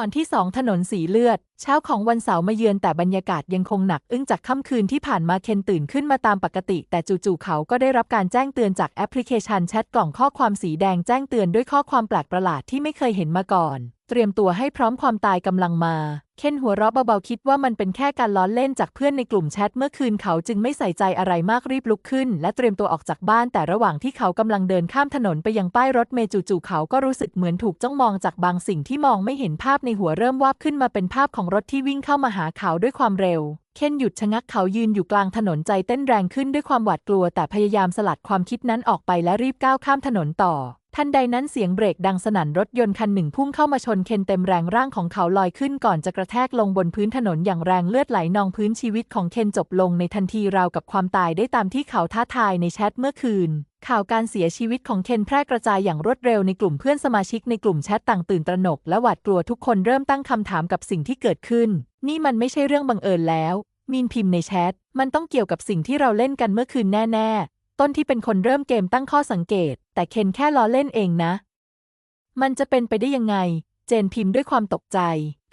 ตอนที่สองถนนสีเลือด เช้าของวันเสาร์มาเยือนแต่บรรยากาศยังคงหนักอึ้งจากค่ำคืนที่ผ่านมาเคนตื่นขึ้นมาตามปกติ แต่จู่ๆเขาก็ได้รับการแจ้งเตือนจากแอปพลิเคชันแชทกล่องข้อความสีแดงแจ้งเตือนด้วยข้อความแปลกประหลาดที่ไม่เคยเห็นมาก่อน เตรียมตัวให้พร้อมความตายกำลังมา เคนหัวเราะเบาๆคิดว่ามันเป็นแค่การล้อเล่นจากเพื่อนในกลุ่มแชทเมื่อคืนเขาจึงไม่ใส่ใจอะไรมากรีบลุกขึ้น และเตรียมตัวออกจากบ้านแต่ระหว่างที่เขากำลังเดินข้ามถนนไปยังป้ายรถเมล์จู่ๆเขาก็รู้สึกเหมือนถูกจ้องมองจากบางสิ่งที่มองไม่เห็นภาพในหัวเริ่มวาบขึ้นมาเป็นภาพของรถที่วิ่งเข้ามาหาเขาด้วยความเร็วเคนหยุดชะงักเขายืนอยู่กลางถนนใจเต้นแรงขึ้นด้วยความหวาดกลัว แต่พยายามสลัดความคิดนั้นออกไปและรีบก้าวข้ามถนนต่อ ทันใดนั้นเสียงเบรกดังสนั่นรถยนต์คันหนึ่งพุ่งเข้ามาชนเคนเต็มแรงร่างของเขาลอยขึ้นก่อนจะกระแทกลงบนพื้นถนนอย่างแรงเลือดไหลนองพื้นชีวิตของเคนจบลงในทันทีราวกับความตายได้ตามที่เขาท้าทายในแชทเมื่อคืน ข่าวการเสียชีวิตของเคนแพร่กระจายอย่างรวดเร็วในกลุ่มเพื่อนสมาชิกในกลุ่มแชทต่างตื่นตระหนกและหวาดกลัวทุกคนเริ่มตั้งคำถามกับสิ่งที่เกิดขึ้น นี่มันไม่ใช่เรื่องบังเอิญแล้ว มีนพิมพ์ในแชทมันต้องเกี่ยวกับสิ่งที่เราเล่นกันเมื่อคืนแน่ ๆ ต้นที่เป็นคนเริ่มเกมตั้งข้อสังเกต แต่เคนแค่ล้อเล่นเองนะ มันจะเป็นไปได้ยังไง เจนพิมพ์ด้วยความตกใจ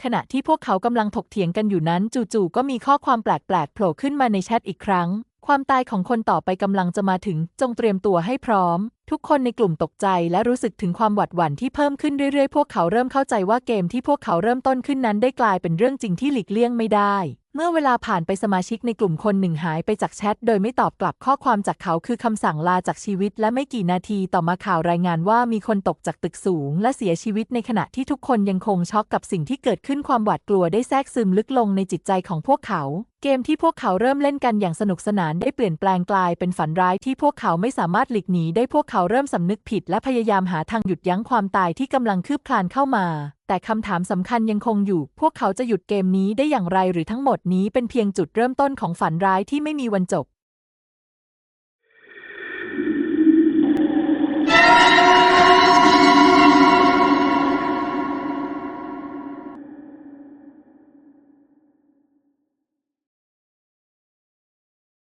ขณะที่พวกเขากำลังถกเถียงกันอยู่นั้น จู่ๆก็มีข้อความแปลกๆโผล่ขึ้นมาในแชทอีกครั้ง ความตายของคนต่อไปกำลังจะมาถึง จงเตรียมตัวให้พร้อม ทุกคนในกลุ่มตกใจและรู้สึกถึงความหวาดหวั่นที่เพิ่มขึ้นเรื่อยๆ พวกเขาเริ่มเข้าใจว่าเกมที่พวกเขาเริ่มต้นขึ้นนั้นได้กลายเป็นเรื่องจริงที่หลีกเลี่ยงไม่ได้ เมื่อเวลาผ่านไปสมาชิกในกลุ่มคนหนึ่งหายไปจากแชทโดยไม่ตอบกลับข้อความจากเขาคือคำสั่งลาจากชีวิต และไม่กี่นาทีต่อมาข่าวรายงานว่ามีคนตกจากตึกสูง และเสียชีวิตในขณะที่ทุกคนยังคงช็อกกับสิ่งที่เกิดขึ้นความหวาดกลัวได้แทรกซึมลึกลงในจิตใจของพวกเขา เกมที่พวกเขาเริ่มเล่นกันอย่างสนุกสนานได้เปลี่ยนแปลงกลายเป็นฝันร้ายที่พวกเขาไม่สามารถหลีกหนีได้พวกเขาเริ่มสำนึกผิดและพยายามหาทางหยุดยั้งความตายที่กำลังคืบคลานเข้ามา แต่คำถามสำคัญยังคงอยู่ พวกเขาจะหยุดเกมนี้ได้อย่างไรหรือทั้งหมดนี้เป็นเพียงจุดเริ่มต้นของฝันร้ายที่ไม่มีวันจบ